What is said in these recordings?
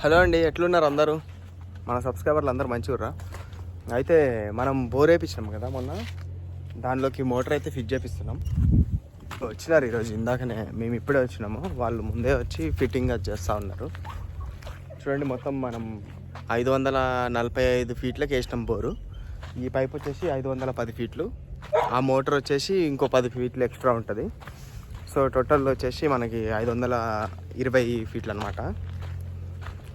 Hello అండి ఎట్లున్నారు అందరూ? మన సబ్స్క్రైబర్లు అందరూ మంచిగుర్రా? అయితే మనం బోర్ వేయించినాం కదా మొన్న. దానిలోకి మోటార్ అయితే ఫిట్ చేపిస్తున్నాం. వచ్చినారు ఈరోజు ఇందాకనే మేము ఇప్పుడే వచ్చినాము. వాళ్ళు ముందే వచ్చి ఫిట్టింగ్ అది చేస్తూ ఉన్నారు. చూడండి మొత్తం మనం ఐదు వందల నలభై ఐదు ఫీట్లకి వేసినాం బోరు. ఈ పైప్ వచ్చేసి ఐదు వందల పది ఫీట్లు. ఆ మోటార్ వచ్చేసి ఇంకో పది ఫీట్లు ఎక్స్ట్రా ఉంటుంది. సో టోటల్ వచ్చేసి మనకి ఐదు వందల ఇరవై ఫీట్లు అనమాట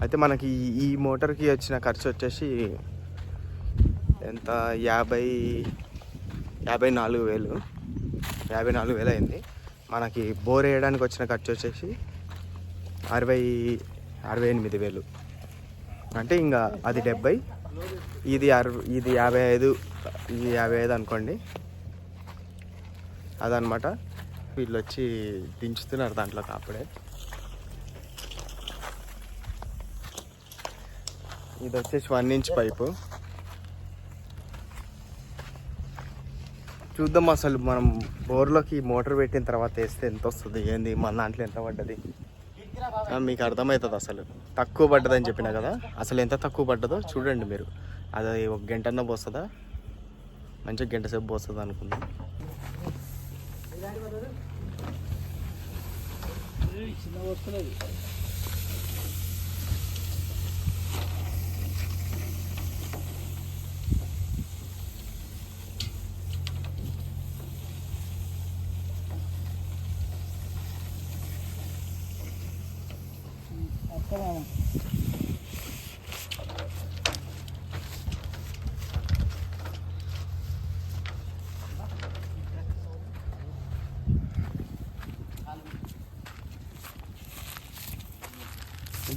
అయితే మనకి ఈ- మోటార్కి వచ్చిన ఖర్చు వచ్చేసి ఎంత? యాభై యాభై నాలుగు వేలు. యాభై నాలుగు వేలు అయింది. మనకి బోర్ వేయడానికి వచ్చిన ఖర్చు వచ్చేసి అరవై అరవై ఎనిమిది వేలు. అంటే ఇంకా అది డెబ్బై ఇది అరవై ఇది యాభై ఐదు ఇది యాభై ఐదు అనుకోండి. అదనమాట. వీళ్ళు వచ్చి దించుతున్నారు దాంట్లోకి అప్పుడే ఇది వచ్చేసి వన్ ఇంచ్ పైపు చూద్దాం అసలు మనం బోర్లోకి మోటార్ పెట్టిన తర్వాత వేస్తే ఎంత వస్తుంది ఏంది మన దాంట్లో ఎంత పడ్డది? మీకు అర్థమవుతుంది అసలు. తక్కువ పడ్డదని చెప్పిన కదా? అసలు ఎంత తక్కువ పడ్డదో చూడండి మీరు. అది ఒక గంటన్న పోస్తుందా? మంచిగా గంట సేపు పోస్తుంది అనుకుందాం.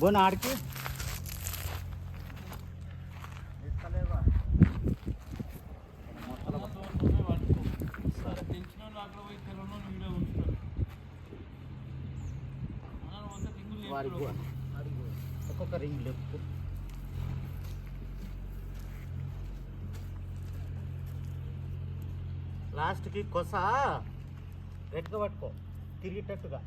बोन आड़ के। కొస గట్టిగా పట్టుకో. తిరిగేటట్టుగా.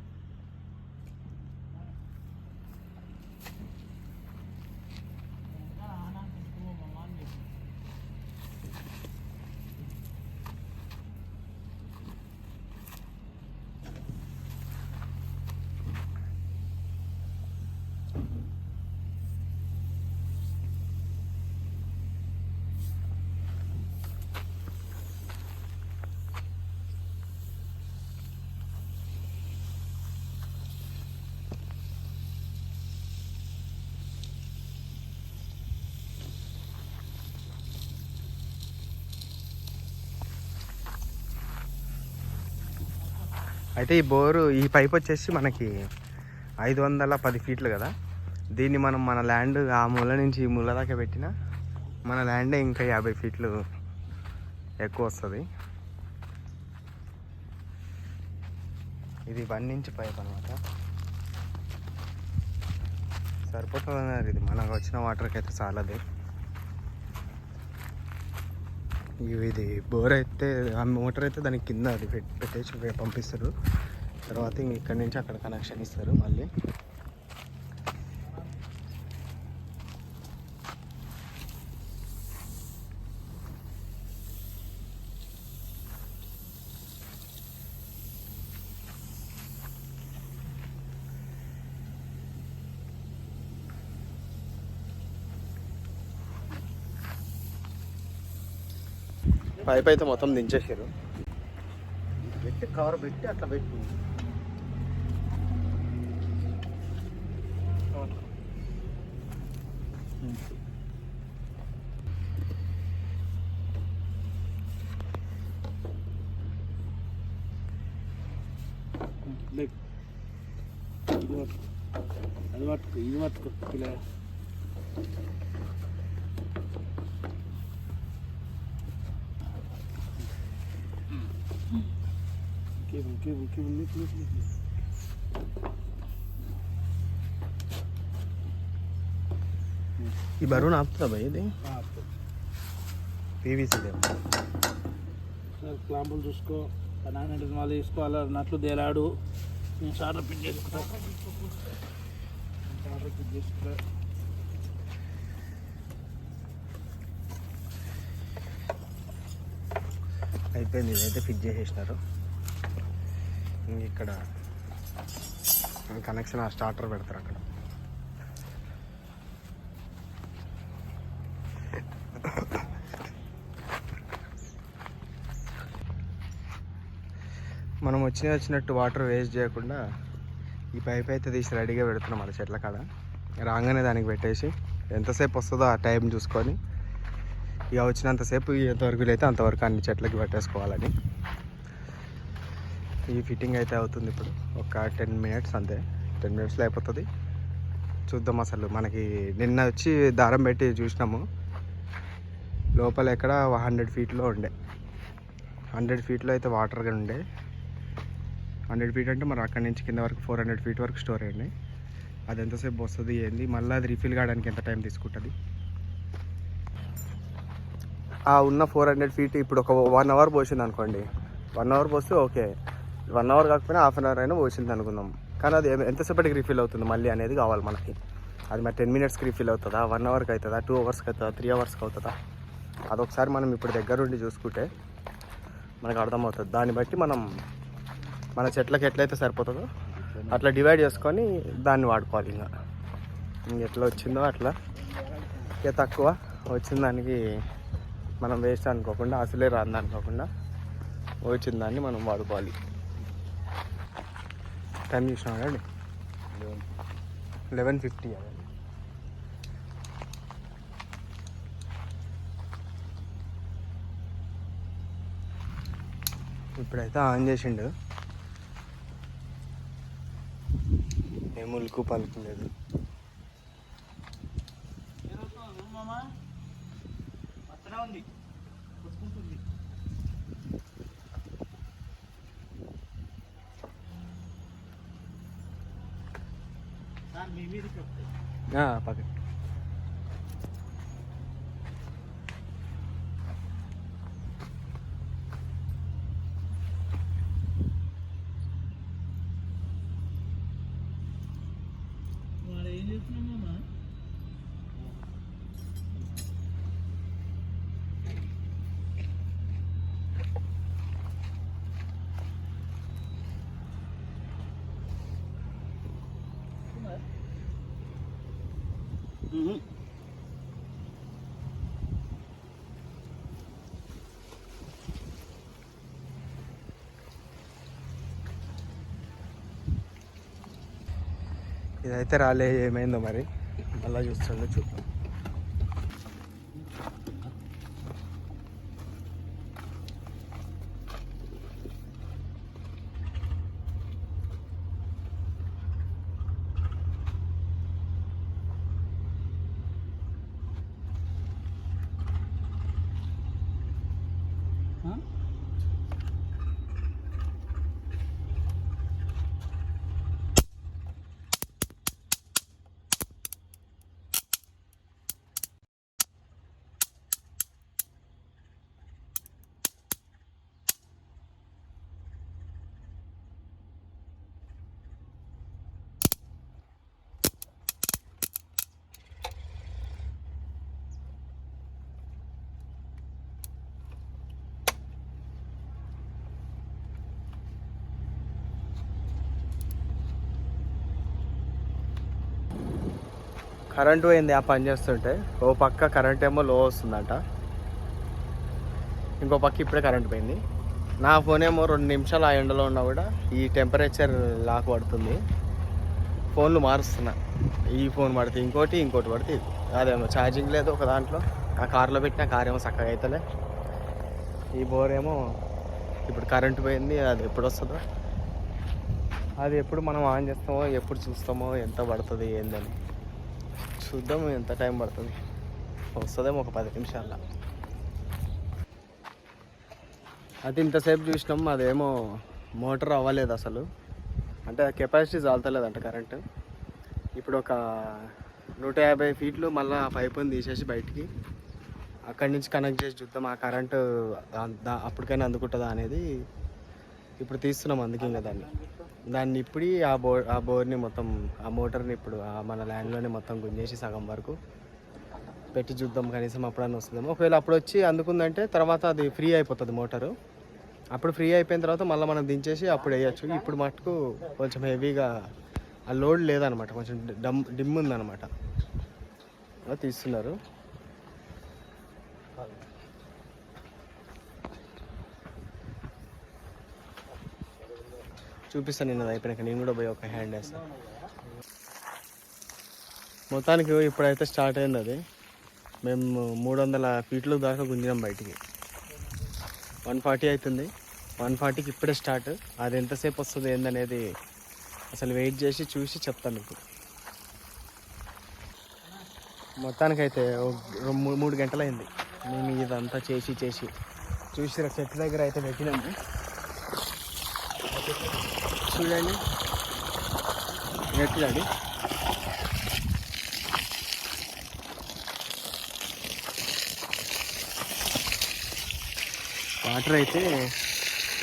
అయితే ఈ బోరు ఈ పైప్ వచ్చేసి మనకి ఐదు వందల పది ఫీట్లు కదా. దీన్ని మనం మన ల్యాండ్ ఆ మూల నుంచి ఈ మూల దాకా పెట్టిన మన ల్యాండే ఇంకా యాభై ఫీట్లు ఎక్కువ వస్తుంది. ఇది వన్ ఇంచ్ పైప్ అనమాట సరిపోతుంది? అన్నారు ఇది మనకు వచ్చిన వాటర్కి అయితే చాలది ఇవి ఇది బోర్ అయితే ఆ మోటార్ అయితే దానికి కింద అది పెట్టేసి పంపిస్తారు. తర్వాత ఇంక ఇక్కడ నుంచి అక్కడ కనెక్షన్ ఇస్తారు మళ్ళీ. పైప్ అయితే మొత్తం దించేసారు పెట్టి కవర్ పెట్టి అట్లా పెట్టు అది పట్టుకో ఇది పట్టుకో పిల్ల ఓకే ఓకే ఉంది ప్లీజ్ ఈ బరువును ఆపుతుందా భయ ఇది పీవీసీ క్లాంపులు చూసుకో నాన్న వాళ్ళు తీసుకోవాలి నట్లు తేలాడు. నేను సార్ పిక్ చేసుకుంటా. చార్టర్ పిక్ చేసుకుంటా. అయిపోయింది ఇదైతే ఫిట్ చేసేసినారు. ఇక్కడ కనెక్షన్ ఆ స్టార్టర్ పెడతారు అక్కడ. మనం వచ్చిన వచ్చినట్టు వాటర్ వేస్ట్ చేయకుండా ఈ పైప్ అయితే తీసి రెడీగా పెడుతున్నాం మన చెట్ల కాడ. రాగానే దానికి పెట్టేసి ఎంతసేపు వస్తుందో ఆ టైం చూసుకొని ఇక వచ్చినంతసేపు ఎంతవరకు వీలైతే అంతవరకు అన్ని చెట్లకి పెట్టేసుకోవాలని. ఈ ఫిట్టింగ్ అయితే అవుతుంది ఇప్పుడు. ఒక టెన్ మినిట్స్ అంతే. టెన్ మినిట్స్లో అయిపోతుంది. చూద్దాం అసలు. మనకి నిన్న వచ్చి దారం పెట్టి చూసినాము. లోపల ఎక్కడ హండ్రెడ్ ఫీట్లో ఉండే. హండ్రెడ్ ఫీట్లో అయితే వాటర్గా ఉండే. హండ్రెడ్ ఫీట్ అంటే మరి అక్కడి నుంచి కింద వరకు ఫోర్ హండ్రెడ్ ఫీట్ వరకు స్టోర్ అయ్యండి అది ఎంతసేపు వస్తుంది ఏంది? మళ్ళీ అది రీఫిల్ కావడానికి ఎంత టైం తీసుకుంటుంది? ఆ ఉన్న ఫోర్ హండ్రెడ్ ఫీట్ ఇప్పుడు ఒక వన్ అవర్ పోసింది అనుకోండి వన్ అవర్ పోస్తే ఓకే. వన్ అవర్ కాకపోయినా హాఫ్ అన్ అవర్ అయినా పోసింది అనుకుందాం. కానీ అది ఎంతసేపటికి రీఫిల్ అవుతుంది మళ్ళీ అనేది కావాలి మనకి. అది మరి టెన్ మినిట్స్కి రీఫిల్ అవుతుందా? వన్ అవర్కి అవుతుందా? టూ అవర్స్కి అవుతుందా? త్రీ అవర్స్కి అవుతుందా? అదొకసారి మనం ఇప్పుడు దగ్గరుండి చూసుకుంటే మనకు అర్థమవుతుంది. దాన్ని బట్టి మనం మన చెట్లకి ఎట్లయితే సరిపోతుందో అట్లా డివైడ్ చేసుకొని దాన్ని వాడుకోవాలి ఇంకా. ఎట్లా వచ్చిందో అట్లా. ఇక తక్కువ వచ్చిన దానికి మనం వేస్ట్ అనుకోకుండా అసలే రాంది అనుకోకుండా వచ్చిన దాన్ని మనం వాడుకోవాలి. టైం చూసినా కదండి లెవెన్ ఫిఫ్టీ అదండి ఇప్పుడైతే ఆన్ చేసిండు. ఏ ములుకు పలుకు లేదు ఉంది. వాడు ఏం చేస్తున్నామమ్మా Mm-hmm. ఇదైతే రాలే ఏమైందో మరి? మళ్ళీ చూస్తుండో చూద్దాం. కరెంట్ పోయింది ఆ పని చేస్తుంటే. ఓ పక్క కరెంట్ ఏమో లో వస్తుందంట. ఇంకో పక్క ఇప్పుడే కరెంట్ పోయింది. నా ఫోన్ ఏమో రెండు నిమిషాలు ఆ ఎండలో ఉన్నా కూడా ఈ టెంపరేచర్ లాక్ పడుతుంది. ఫోన్లు మారుస్తున్నా. ఈ ఫోన్ పడితే ఇంకోటి ఇంకోటి పడితే ఇది. అదేమో ఛార్జింగ్ లేదు ఒక దాంట్లో. ఆ కార్లో పెట్టిన కార్ ఏమో చక్కగా అవుతలే ఈ బోర్ ఏమో ఇప్పుడు కరెంట్ పోయింది అది ఎప్పుడు వస్తుందో. అది ఎప్పుడు మనం ఆన్ చేస్తామో ఎప్పుడు చూస్తామో ఎంత పడుతుంది ఏందని. చూద్దాం ఎంత టైం పడుతుంది. వస్తుందేమో ఒక పది నిమిషాల అది ఇంతసేపు చూసినాం అదేమో మోటార్ అవ్వలేదు అసలు. అంటే కెపాసిటీ చాలతలేదంట కరెంటు. ఇప్పుడు ఒక నూట యాభై ఫీట్లు మళ్ళీ ఆ పైపుని తీసేసి బయటికి అక్కడి నుంచి కనెక్ట్ చేసి చూద్దాం ఆ కరెంటు అప్పటికైనా అందుకుంటుందా అనేది ఇప్పుడు తీస్తున్నాం అందుకే ఇంకా దాన్ని. దాన్ని ఇప్పుడు ఆ బోర్ ఆ బోర్ని మొత్తం ఆ మోటార్ని ఇప్పుడు ఆ మన ల్యాండ్లోనే మొత్తం గుంజేసి సగం వరకు పెట్టి చూద్దాం కనీసం అప్పుడన్నా వస్తుందేమో. ఒకవేళ అప్పుడు వచ్చి అందుకుందంటే తర్వాత అది ఫ్రీ అయిపోతుంది మోటారు. అప్పుడు ఫ్రీ అయిపోయిన తర్వాత మళ్ళీ మనం దించేసి అప్పుడు వేయచ్చు. ఇప్పుడు మటుకు కొంచెం హెవీగా ఆ లోడ్ లేదనమాట. కొంచెం డమ్ డిమ్ ఉందనమాట. అలా తీస్తున్నారు. చూపిస్తాను నేను అది అయిపోయినాక. నేను కూడా పోయి ఒక హ్యాండ్ వేస్తాను మొత్తానికి ఇప్పుడైతే స్టార్ట్ అయింది అది. మేము మూడు వందల ఫీట్లు దాకా గుంజినాం బయటికి. వన్ ఫార్టీ అవుతుంది వన్ ఫార్టీకి ఇప్పుడే స్టార్ట్ అది ఎంతసేపు వస్తుంది ఏందనేది అసలు వెయిట్ చేసి చూసి చెప్తాను మీకు. మొత్తానికైతే రెండు- మూడు మూడు మేము ఇదంతా చేసి చేసి. చూసి చెట్టు దగ్గర అయితే పెట్టినాము. చూడండి. నెట్టుదండి వాటర్ అయితే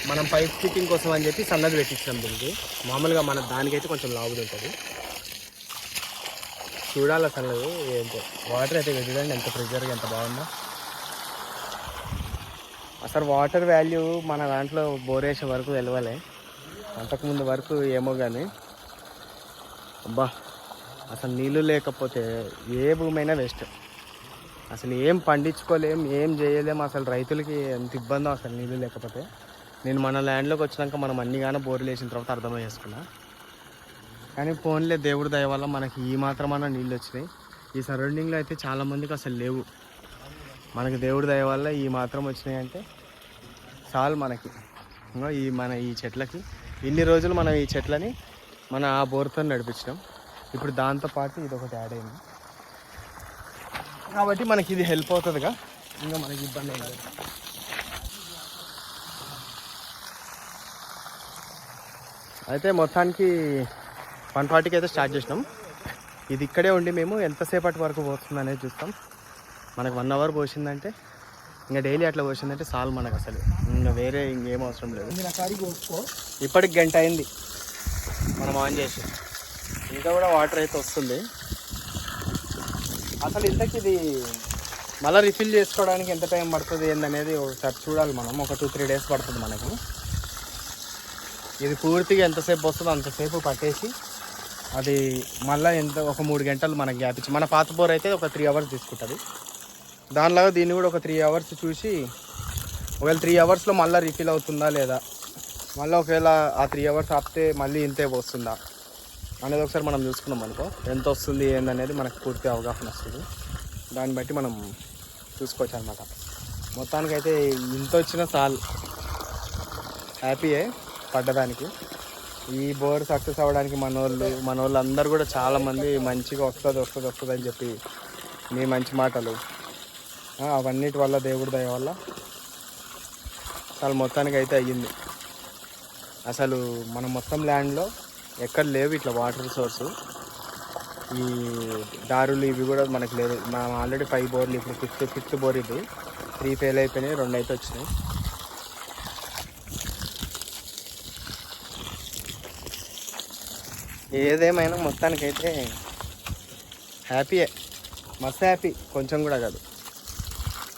మనం పైప్ ఫిట్టింగ్ కోసం అని చెప్పి సన్నది పెట్టించాం దీనికి. మామూలుగా మన దానికైతే కొంచెం లాభం ఉంటుంది. చూడాలి అసలు ఏంటో? వాటర్ అయితే చూడండి ఎంత ప్రెషర్గా ఎంత బాగుందో. అసలు వాటర్ వాల్యూ మన దాంట్లో బోరేసే వరకు తెలవాలి. అంతకుముందు వరకు ఏమో కానీ అబ్బా అసలు నీళ్ళు లేకపోతే ఏ భూమి అయినా వేస్ట్. అసలు ఏం పండించుకోలేం ఏం చేయలేం అసలు రైతులకి ఎంత ఇబ్బందో అసలు నీళ్ళు లేకపోతే. నేను మన ల్యాండ్లోకి వచ్చినాక మనం అన్ని కానీ బోర్లు వేసిన తర్వాత అర్థం చేసుకున్నా. కానీ ఫోన్లే దేవుడి దయ వల్ల మనకి ఈ మాత్రమైన నీళ్ళు వచ్చినాయి. ఈ సరౌండింగ్లో అయితే చాలామందికి అసలు లేవు. మనకి దేవుడి దయ వల్ల ఈ మాత్రం వచ్చినాయి అంటే చాలు మనకి. ఈ మన ఈ చెట్లకి ఇన్ని రోజులు మనం ఈ చెట్లని మన ఆ బోర్తో నడిపించినాం. ఇప్పుడు దాంతోపాటు ఇది ఒకటి యాడ్ అయింది. కాబట్టి మనకి ఇది హెల్ప్ అవుతుందిగా. ఇంకా మనకి ఇబ్బంది ఏం లేదు. అయితే మొత్తానికి వన్ ఫార్టీకి అయితే స్టార్ట్ చేసినాం. ఇది ఇక్కడే ఉండి మేము ఎంతసేపటి వరకు పోతుంది అనేది చూస్తాం. మనకు వన్ అవర్ పోసిందంటే ఇంకా డైలీ అట్లా పోసిందంటే చాలు మనకు అసలు. ఇంకా వేరే ఇంకేం అవసరం లేదు. ఇప్పటికి గంట అయింది. మనం ఆన్ చేసి. ఇంకా కూడా వాటర్ అయితే వస్తుంది. అసలు ఇంతకి ఇది మళ్ళీ రిఫిల్ చేసుకోవడానికి ఎంత టైం పడుతుంది ఏందనేది ఒకసారి చూడాలి మనం. ఒక టూ త్రీ డేస్ పడుతుంది మనకు. ఇది పూర్తిగా ఎంతసేపు వస్తుందో అంతసేపు పట్టేసి అది మళ్ళీ ఎంత ఒక మూడు గంటలు మనకి గ్యాప్ ఇచ్చి మన పాత బోర్ అయితే ఒక త్రీ అవర్స్ తీసుకుంటుంది. దానిలాగా దీన్ని కూడా ఒక త్రీ అవర్స్ చూసి ఒకవేళ త్రీ అవర్స్లో మళ్ళీ రిఫిల్ అవుతుందా లేదా? మళ్ళీ ఒకవేళ ఆ త్రీ అవర్స్ ఆపితే మళ్ళీ ఇంతే వస్తుందా అనేది ఒకసారి మనం చూసుకున్నాం అనుకో ఎంత వస్తుంది ఏందనేది మనకు పూర్తి అవగాహన వస్తుంది. దాన్ని బట్టి మనం చూసుకోవచ్చు అనమాట మొత్తానికైతే ఇంత వచ్చిన సాల్ హ్యాపీయే పడ్డదానికి. ఈ బోర్ సక్సెస్ అవ్వడానికి మన వాళ్ళు మన అందరూ కూడా చాలామంది మంచిగా వస్తుంది వస్తుంది వస్తుంది అని చెప్పి మీ మంచి మాటలు. అవన్నిటి వల్ల దేవుడి దయ వల్ల చాలా మొత్తానికి అయితే అయ్యింది. అసలు మన మొత్తం ల్యాండ్లో ఎక్కడ లేవు ఇట్లా వాటర్ సోర్సు ఈ దారులు ఇవి కూడా మనకి లేదు. మనం ఆల్రెడీ ఫైవ్ బోర్లు ఇప్పుడు ఫిఫ్త్ ఫిఫ్త్ బోర్ ఇది. త్రీ ఫెయిల్ అయిపోయినాయి రెండు అయితే వచ్చినాయి. ఏదేమైనా మొత్తానికైతే హ్యాపీయే మస్తు హ్యాపీ కొంచెం కూడా కాదు.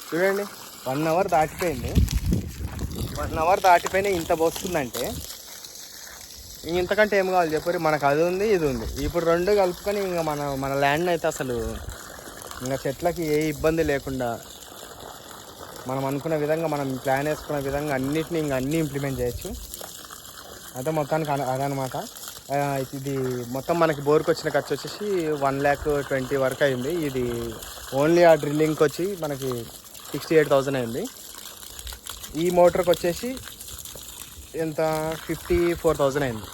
చూడండి వన్ అవర్ దాటిపోయింది. వన్ అవర్ దాటిపోయినా ఇంత వస్తుందంటే ఇంక ఇంతకంటే ఏం కావాలి చెప్పరు మనకు అది ఉంది ఇది ఉంది. ఇప్పుడు రెండు కలుపుకొని ఇంకా మన మన ల్యాండ్ అయితే అసలు ఇంకా చెట్లకి ఏ ఇబ్బంది లేకుండా మనం అనుకున్న విధంగా మనం ప్లాన్ వేసుకున్న విధంగా అన్నిటిని ఇంకా అన్నీ ఇంప్లిమెంట్ చేయొచ్చు. అయితే మొత్తానికి అదనమాట. ఇది మొత్తం మనకి బోర్కి వచ్చిన ఖర్చు వచ్చేసి వన్ ల్యాక్ ట్వంటీ వరకు అయింది. ఇది ఓన్లీ ఆ డ్రిల్లింగ్కి వచ్చి మనకి సిక్స్టీ ఎయిట్ థౌజండ్ అయింది. ఈ మోటార్కి వచ్చేసి ఎంత? ఫిఫ్టీ ఫోర్ థౌజండ్ అయింది.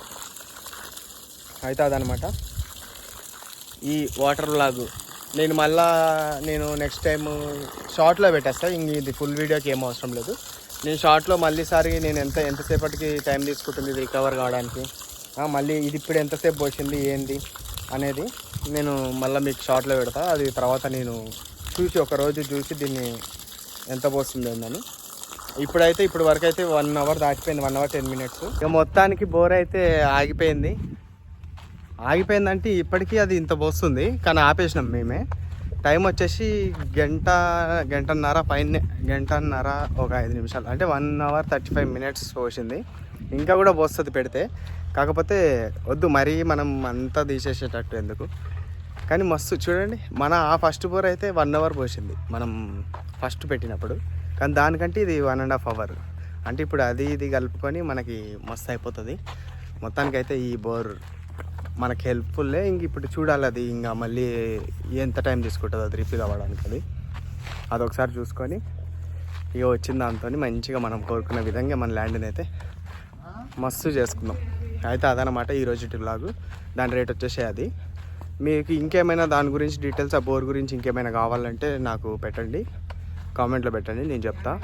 అయితే అదనమాట ఈ వాటర్ లాగు. నేను మళ్ళా నేను నెక్స్ట్ టైం షార్ట్లో పెట్టేస్తా. ఇంక ఇది ఫుల్ వీడియోకి ఏం అవసరం లేదు. నేను షార్ట్లో మళ్ళీసారి నేను ఎంత ఎంతసేపటికి టైం తీసుకుంటుంది ఇది రికవర్ కావడానికి? మళ్ళీ ఇది ఇప్పుడు ఎంతసేపు పోసింది ఏంది అనేది నేను మళ్ళీ మీకు షార్ట్లో పెడతా. అది తర్వాత నేను చూసి ఒక రోజు చూసి దీన్ని ఎంత పోస్తుంది ఏందని? ఇప్పుడైతే ఇప్పుడు వరకు అయితే వన్ అవర్ దాటిపోయింది వన్ అవర్ టెన్ మినిట్స్ ఇక మొత్తానికి బోర్ అయితే ఆగిపోయింది. ఆగిపోయిందంటే ఇప్పటికీ అది ఇంత పోస్తుంది కానీ ఆపేసినాం మేమే. టైం వచ్చేసి గంట గంటన్నర పైన గంటన్నర ఒక ఐదు నిమిషాలు. అంటే one hour thirty five minutes పోసింది. ఇంకా కూడా పోస్తుంది పెడితే. కాకపోతే వద్దు మరీ మనం అంతా తీసేసేటట్టు ఎందుకు? కానీ మస్తు చూడండి మన ఆ ఫస్ట్ బోర్ అయితే వన్ అవర్ పోసింది. మనం ఫస్ట్ పెట్టినప్పుడు. కానీ దానికంటే ఇది వన్ అండ్ హాఫ్ అవర్ అంటే ఇప్పుడు అది ఇది కలుపుకొని మనకి మస్తు అయిపోతుంది. మొత్తానికైతే ఈ బోర్ మనకి హెల్ప్ఫుల్లే ఇంక ఇప్పుడు చూడాలి అది. ఇంకా మళ్ళీ ఎంత టైం తీసుకుంటుంది అది రిఫిల్ అవ్వడానికి అది. అదొకసారి చూసుకొని ఇక వచ్చిన దాంతో మంచిగా మనం కోరుకున్న విధంగా మన ల్యాండ్ని అయితే మస్తు చేసుకుందాం. అయితే అదనమాట ఈరోజు బ్లాగు దాని రేట్ వచ్చేసి అది. మీకు ఇంకేమైనా దాని గురించి డీటెయిల్స్ ఆ బోర్ గురించి ఇంకేమైనా కావాలంటే నాకు పెట్టండి. కామెంట్లో పెట్టండి నేను చెప్తా.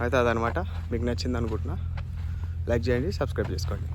అయితే అదనమాట. మీకు నచ్చింది అనుకుంటున్నా లైక్ చేయండి సబ్స్క్రైబ్ చేసుకోండి.